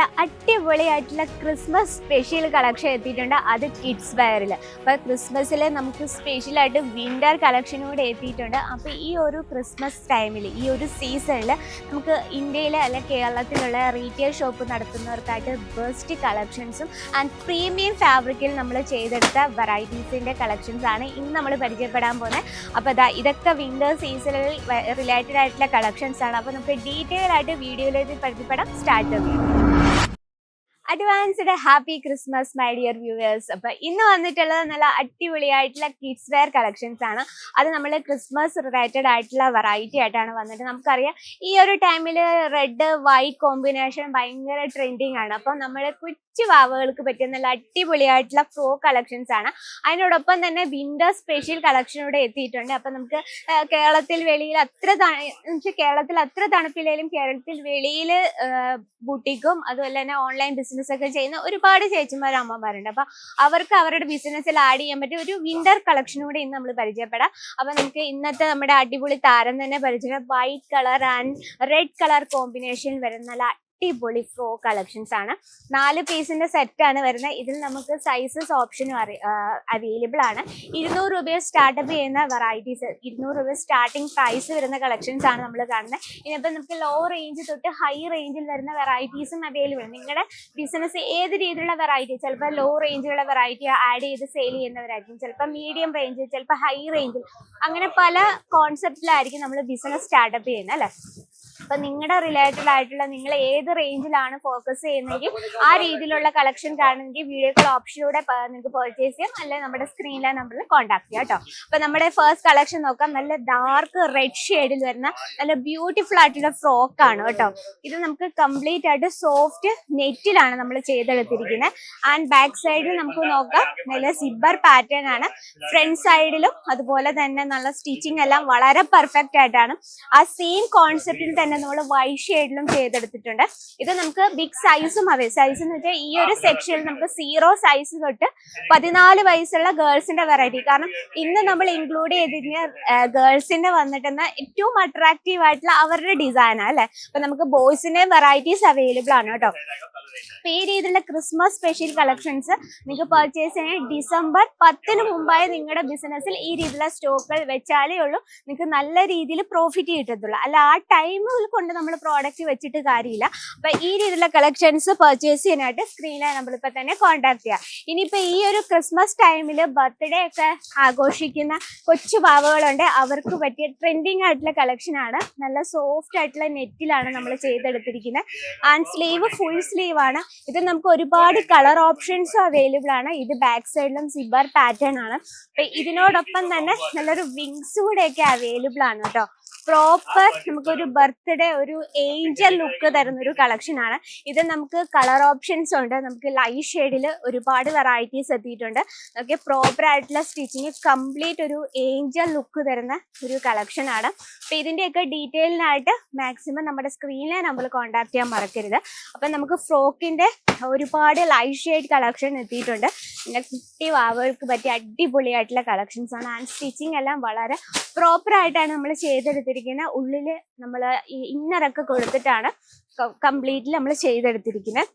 നല്ല അടിപൊളിയായിട്ടുള്ള Christmas special collection എത്തിയിട്ടുണ്ട്. അത് കിഡ്സ് വെയറിൽ അപ്പോൾ ക്രിസ്മസിൽ നമുക്ക് സ്പെഷ്യലായിട്ട് വിന്റർ കളക്ഷൻ കൂടെ എത്തിയിട്ടുണ്ട്. അപ്പോൾ ഈ ഒരു ക്രിസ്മസ് ടൈമിൽ ഈ ഒരു സീസണിൽ നമുക്ക് ഇന്ത്യയിലെ അല്ലെ കേരളത്തിലുള്ള റീറ്റെയിൽ ഷോപ്പ് നടത്തുന്നവർക്കായിട്ട് ബെസ്റ്റ് കളക്ഷൻസും ആൻഡ് പ്രീമിയം ഫാബ്രിക്കിൽ നമ്മൾ ചെയ്തെടുത്ത വെറൈറ്റീസിന്റെ കളക്ഷൻസ് ആണ് ഇന്ന് നമ്മൾ പരിചയപ്പെടാൻ പോകുന്നത്. അപ്പോൾ അതാ ഇതൊക്കെ വിന്റർ സീസണിൽ റിലേറ്റഡ് ആയിട്ടുള്ള കളക്ഷൻസ് ആണ്. അപ്പോൾ നമുക്ക് ഡീറ്റെയിൽ ആയിട്ട് വീഡിയോയിലേക്ക് പരിചയപ്പെടാം. സ്റ്റാർട്ട് ചെയ്യാം. Advanced happy Christmas my dear viewers അപ്പൊ ഇന്ന് വന്നിട്ടുള്ളത് നല്ല അടിപൊളിയായിട്ടുള്ള കിഡ്സ് വെയർ കളക്ഷൻസ് ആണ്. അത് നമ്മൾ ക്രിസ്മസ് റിലേറ്റഡ് ആയിട്ടുള്ള വെറൈറ്റി ആയിട്ടാണ് വന്നിട്ട് നമുക്കറിയാം. ഈ ഒരു ടൈമിൽ റെഡ് വൈറ്റ് കോമ്പിനേഷൻ ഭയങ്കര ട്രെൻഡിങ് ആണ്. അപ്പം നമ്മൾ കൊച്ചു വാവകൾക്ക് പറ്റിയ നല്ല അടിപൊളിയായിട്ടുള്ള ഫ്രോ കളക്ഷൻസ് ആണ്. അതിനോടൊപ്പം തന്നെ വിന്റർ സ്പെഷ്യൽ കളക്ഷൻ ഇവിടെ എത്തിയിട്ടുണ്ട്. അപ്പം നമുക്ക് കേരളത്തിൽ വെളിയിൽ അത്ര കേരളത്തിൽ അത്ര തണുപ്പില്ലെങ്കിലും കേരളത്തിൽ വെളിയിൽ ബുട്ടിക്കും അതുപോലെ തന്നെ ഓൺലൈൻ ബിസിനസ് ഒക്കെ ചെയ്യുന്ന ഒരുപാട് ചേച്ചിമാരും അമ്മമാരുണ്ട്. അപ്പൊ അവർക്ക് അവരുടെ ബിസിനസ്സിൽ ആഡ് ചെയ്യാൻ പറ്റിയ ഒരു വിന്റർ കളക്ഷൻ കൂടെ ഇന്ന് നമ്മൾ പരിചയപ്പെടാം. അപ്പൊ നമുക്ക് ഇന്നത്തെ നമ്മുടെ അടിപൊളി താരം തന്നെ പരിചയം white colour and red colour combination വരുന്ന അടിപൊളി ഫ്രോ കളക്ഷൻസ് ആണ്. നാല് പീസിന്റെ സെറ്റ് ആണ് വരുന്നത്. ഇതിൽ നമുക്ക് സൈസസ് ഓപ്ഷനും അവൈലബിൾ ആണ്. ഇരുന്നൂറ് രൂപ സ്റ്റാർട്ടപ്പ് ചെയ്യുന്ന വെറൈറ്റീസ് ഇരുന്നൂറ് രൂപ സ്റ്റാർട്ടിംഗ് പ്രൈസ് വരുന്ന കളക്ഷൻസ് ആണ് നമ്മൾ കാണുന്നത്. ഇനിയിപ്പോൾ നമുക്ക് ലോ റേഞ്ച് തൊട്ട് ഹൈ റേഞ്ചിൽ വരുന്ന വെറൈറ്റീസും അവൈലബിൾ നിങ്ങളുടെ ബിസിനസ് ഏത് രീതിയിലുള്ള വെറൈറ്റി ചിലപ്പോൾ ലോ റേഞ്ചിലുള്ള വെറൈറ്റി ആഡ് ചെയ്ത് സെയിൽ ചെയ്യുന്നവരായിരിക്കും. ചിലപ്പോൾ മീഡിയം റേഞ്ചിൽ ചിലപ്പോൾ ഹൈ റേഞ്ചിൽ അങ്ങനെ പല കോൺസെപ്റ്റിലായിരിക്കും നമ്മൾ ബിസിനസ് സ്റ്റാർട്ടപ്പ് ചെയ്യുന്നത് അല്ലേ? അപ്പൊ നിങ്ങളുടെ റിലേറ്റഡ് ആയിട്ടുള്ള നിങ്ങൾ ഏത് റേഞ്ചിലാണ് ഫോക്കസ് ചെയ്യുന്നതെങ്കിൽ ആ രീതിയിലുള്ള കളക്ഷൻ കാണുമെങ്കിൽ വീഡിയോ കോൾ ഓപ്ഷനിലൂടെ നിങ്ങൾക്ക് പർച്ചേസ് ചെയ്യാം. അല്ലെങ്കിൽ നമ്മുടെ സ്ക്രീനിലെ നമ്പറിൽ കോൺടാക്ട് ചെയ്യാം കേട്ടോ അപ്പൊ നമ്മുടെ ഫസ്റ്റ് കളക്ഷൻ നോക്കാം. നല്ല ഡാർക്ക് റെഡ് ഷെയ്ഡിൽ വരുന്ന നല്ല ബ്യൂട്ടിഫുൾ ആയിട്ടുള്ള ഫ്രോക്ക് ആണ് കേട്ടോ ഇത് നമുക്ക് കംപ്ലീറ്റ് ആയിട്ട് സോഫ്റ്റ് നെറ്റിലാണ് നമ്മൾ ചെയ്തെടുത്തിരിക്കുന്നത് ആൻഡ് ബാക്ക് സൈഡിൽ നമുക്ക് നോക്കാം. നല്ല സിബർ പാറ്റേൺ ആണ്. ഫ്രണ്ട് സൈഡിലും അതുപോലെ തന്നെ നല്ല സ്റ്റിച്ചിങ് എല്ലാം വളരെ പെർഫെക്റ്റ് ആയിട്ടാണ്. ആ സെയിം കോൺസെപ്റ്റിൽ തന്നെ നമ്മൾ വൈ ഷെയ്ഡിലും ചെയ്തെടുത്തിട്ടുണ്ട്. ഇത് നമുക്ക് ബിഗ് സൈസും അവേ സൈസ് എന്ന് വെച്ചാൽ ഈ ഒരു സെക്ഷനിൽ നമുക്ക് സീറോ സൈസ് തൊട്ട് പതിനാല് വയസ്സുള്ള ഗേൾസിന്റെ വെറൈറ്റി കാരണം ഇന്ന് നമ്മൾ ഇൻക്ലൂഡ് ചെയ്തിരുന്ന ഗേൾസിന്റെ വന്നിട്ടുന്ന ഏറ്റവും അട്രാക്റ്റീവ് ആയിട്ടുള്ള അവരുടെ ഡിസൈൻ അല്ലെ? അപ്പൊ നമുക്ക് ബോയ്സിന്റെ വെറൈറ്റീസ് അവൈലബിൾ ആണ് കേട്ടോ. അപ്പൊ ഈ രീതിയിലുള്ള ക്രിസ്മസ് സ്പെഷ്യൽ കളക്ഷൻസ് നിങ്ങൾക്ക് പർച്ചേസ് ചെയ്യാൻ ഡിസംബർ പത്തിന് മുമ്പായി നിങ്ങളുടെ ബിസിനസ്സിൽ ഈ രീതിയിലുള്ള സ്റ്റോക്കുകൾ വെച്ചാലേ ഉള്ളൂ. നിങ്ങൾക്ക് നല്ല രീതിയിൽ പ്രോഫിറ്റ് കിട്ടത്തുള്ളൂ. അല്ല ആ ടൈമിൽ കൊണ്ട് നമ്മൾ പ്രോഡക്റ്റ് വെച്ചിട്ട് കാര്യമില്ല. അപ്പൊ ഈ രീതിയിലുള്ള കളക്ഷൻസ് പർച്ചേസ് ചെയ്യാനായിട്ട് സ്ക്രീനിൽ നമ്മളിപ്പോൾ തന്നെ കോൺടാക്ട് ചെയ്യാം. ഇനിയിപ്പോ ഈ ഒരു ക്രിസ്മസ് ടൈമിൽ ബർത്ത്ഡേ ഒക്കെ ആഘോഷിക്കുന്ന കൊച്ചു പാവകളുണ്ട്. അവർക്ക് പറ്റിയ ട്രെൻഡിങ് ആയിട്ടുള്ള കളക്ഷൻ ആണ്. നല്ല സോഫ്റ്റ് ആയിട്ടുള്ള നെറ്റിലാണ് നമ്മൾ ചെയ്തെടുത്തിരിക്കുന്നത്. ആൻഡ് സ്ലീവ് ഫുൾ സ്ലീവ് ആണ്. ഇത് നമുക്ക് ഒരുപാട് കളർ ഓപ്ഷൻസും അവൈലബിൾ ആണ്. ഇത് ബാക്ക് സൈഡിലും സിബർ പാറ്റേൺ ആണ്. അപ്പൊ ഇതിനോടൊപ്പം തന്നെ നല്ലൊരു വിങ്സ് കൂടെയൊക്കെ അവൈലബിൾ ആണ് കേട്ടോ. പ്രോപ്പർ നമുക്കൊരു ബർത്ത്ഡേ ഒരു ഏഞ്ചൽ ലുക്ക് തരുന്ന ഒരു കളക്ഷൻ ആണ്. ഇത് നമുക്ക് കളർ ഓപ്ഷൻസ് ഉണ്ട്. നമുക്ക് ലൈറ്റ് ഷെയ്ഡിൽ ഒരുപാട് വെറൈറ്റീസ് എത്തിയിട്ടുണ്ട്. ഓക്കെ പ്രോപ്പർ ആയിട്ടുള്ള സ്റ്റിച്ചിങ് കംപ്ലീറ്റ് ഒരു ഏഞ്ചൽ ലുക്ക് തരുന്ന ഒരു കളക്ഷൻ ആണ്. അപ്പൊ ഇതിന്റെയൊക്കെ ഡീറ്റെയിലിനായിട്ട് മാക്സിമം നമ്മുടെ സ്ക്രീനിലെ നമ്മൾ കോൺടാക്ട് ചെയ്യാൻ മറക്കരുത്. അപ്പൊ നമുക്ക് ഫ്രോക്കിന്റെ ഒരുപാട് ലൈറ്റ് ഷെയ്ഡ് കളക്ഷൻ എത്തിയിട്ടുണ്ട്. പിന്നെ കുട്ടി വാവർക്ക് പറ്റിയ അടിപൊളിയായിട്ടുള്ള കളക്ഷൻസ് ആണ്. ആൻഡ് സ്റ്റിച്ചിങ് എല്ലാം വളരെ പ്രോപ്പർ ആയിട്ടാണ് നമ്മൾ ചെയ്തെടുത്തിരിക്കുന്നത് ഉള്ളിൽ നമ്മൾ ഈ ഇന്നറൊക്കെ കൊടുത്തിട്ടാണ് കംപ്ലീറ്റ്ലി നമ്മൾ ചെയ്തെടുത്തിരിക്കുന്നത്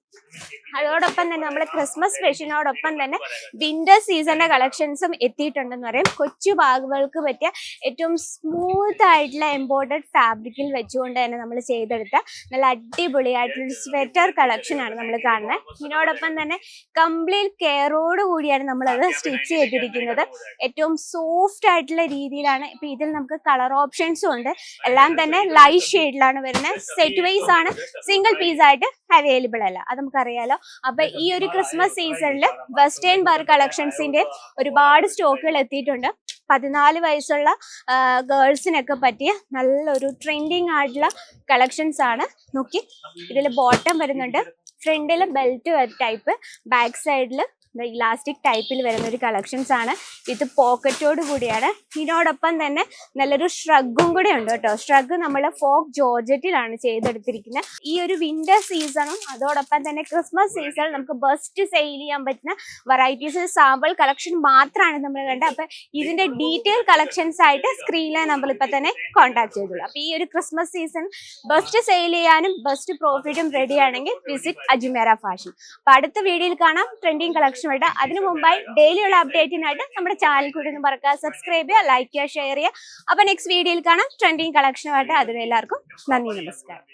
അതോടൊപ്പം തന്നെ നമ്മൾ ക്രിസ്മസ് സ്പെഷ്യലിനോടൊപ്പം തന്നെ വിന്റർ സീസണിന്റെ കളക്ഷൻസും എത്തിയിട്ടുണ്ടെന്ന് പറയും. കൊച്ചു ബാഗുകൾക്ക് പറ്റിയ ഏറ്റവും സ്മൂത്ത് ആയിട്ടുള്ള എംബോർഡഡ് ഫാബ്രിക്കിൽ വെച്ചുകൊണ്ട് തന്നെ നമ്മൾ ചെയ്തെടുത്ത നല്ല അടിപൊളിയായിട്ടുള്ള സ്വെറ്റർ കളക്ഷൻ ആണ് നമ്മൾ കാണുന്നത് ഇതിനോടൊപ്പം തന്നെ കംപ്ലീറ്റ് കെയറോട് കൂടിയാണ് നമ്മളത് സ്റ്റിച്ച് ചെയ്തിരിക്കുന്നത്. ഏറ്റവും സോഫ്റ്റ് ആയിട്ടുള്ള രീതിയിലാണ് ഇപ്പം ഇതിൽ നമുക്ക് കളർ ഓപ്ഷൻസും ഉണ്ട്. എല്ലാം തന്നെ ലൈറ്റ് ഷെയ്ഡിലാണ് വരുന്നത് സെറ്റ് വൈസ് ആണ്. സിംഗിൾ പീസ് ആയിട്ട് അവൈലബിൾ അല്ല. അത് നമുക്കറിയാലോ. അപ്പൊ ഈ ഒരു ക്രിസ്മസ് സീസണിൽ വെസ്റ്റേൺ ബാർ കളക്ഷൻസിന്റെ ഒരുപാട് സ്റ്റോക്കുകൾ എത്തിയിട്ടുണ്ട്. പതിനാല് വയസ്സുള്ള ഗേൾസിനൊക്കെ പറ്റിയ നല്ലൊരു ട്രെൻഡിങ് ആയിട്ടുള്ള കളക്ഷൻസ് ആണ്. നോക്കി. ഇതിൽ ബോട്ടം വരുന്നുണ്ട്. ഫ്രണ്ടിൽ ബെൽറ്റ് ടൈപ്പ് ബാക്ക് സൈഡിൽ ഇലാസ്റ്റിക് ടൈപ്പിൽ വരുന്ന ഒരു കളക്ഷൻസ് ആണ്. ഇത് പോക്കറ്റോട് കൂടിയാണ്. ഇതിനോടൊപ്പം തന്നെ നല്ലൊരു ഷ്രഗും കൂടെ ഉണ്ട് കേട്ടോ. ഷ്രഗ് നമ്മൾ ഫോക്ക് ജോർജറ്റിലാണ് ചെയ്തെടുത്തിരിക്കുന്നത്. ഈ ഒരു വിന്റർ സീസണും അതോടൊപ്പം തന്നെ ക്രിസ്മസ് സീസൺ നമുക്ക് ബെസ്റ്റ് സെയിൽ ചെയ്യാൻ പറ്റുന്ന വെറൈറ്റീസ് സാമ്പിൾ കളക്ഷൻ മാത്രമാണ് നമ്മൾ കണ്ടത്. അപ്പൊ ഇതിന്റെ ഡീറ്റെയിൽ കളക്ഷൻസ് ആയിട്ട് സ്ക്രീനിലെ നമ്മൾ ഇപ്പൊ തന്നെ കോൺടാക്ട് ചെയ്തോളൂ. അപ്പൊ ഈ ഒരു ക്രിസ്മസ് സീസൺ ബെസ്റ്റ് സെയിൽ ചെയ്യാനും ബെസ്റ്റ് പ്രോഫിറ്റും റെഡി ആണെങ്കിൽ വിസിറ്റ് അജ്മേര ഫാഷൻ അപ്പൊ അടുത്ത വീഡിയോയിൽ കാണാം. ട്രെൻഡിങ് കളക്ഷൻ ആയിട്ട് അതിനു മുമ്പായി ഡെയിലി ഉള്ള അപ്ഡേറ്റിനായിട്ട് നമ്മുടെ ചാനൽ കൂടി ഒന്ന് മറക്കുക സബ്സ്ക്രൈബ് ചെയ്യുക ലൈക്ക് ചെയ്യുക ഷെയർ ചെയ്യുക. അപ്പൊ നെക്സ്റ്റ് വീഡിയോയിൽ കാണാം. ട്രെൻഡിങ് കളക്ഷനുമായിട്ട് അതിന് എല്ലാവർക്കും നന്ദി നമസ്കാരം.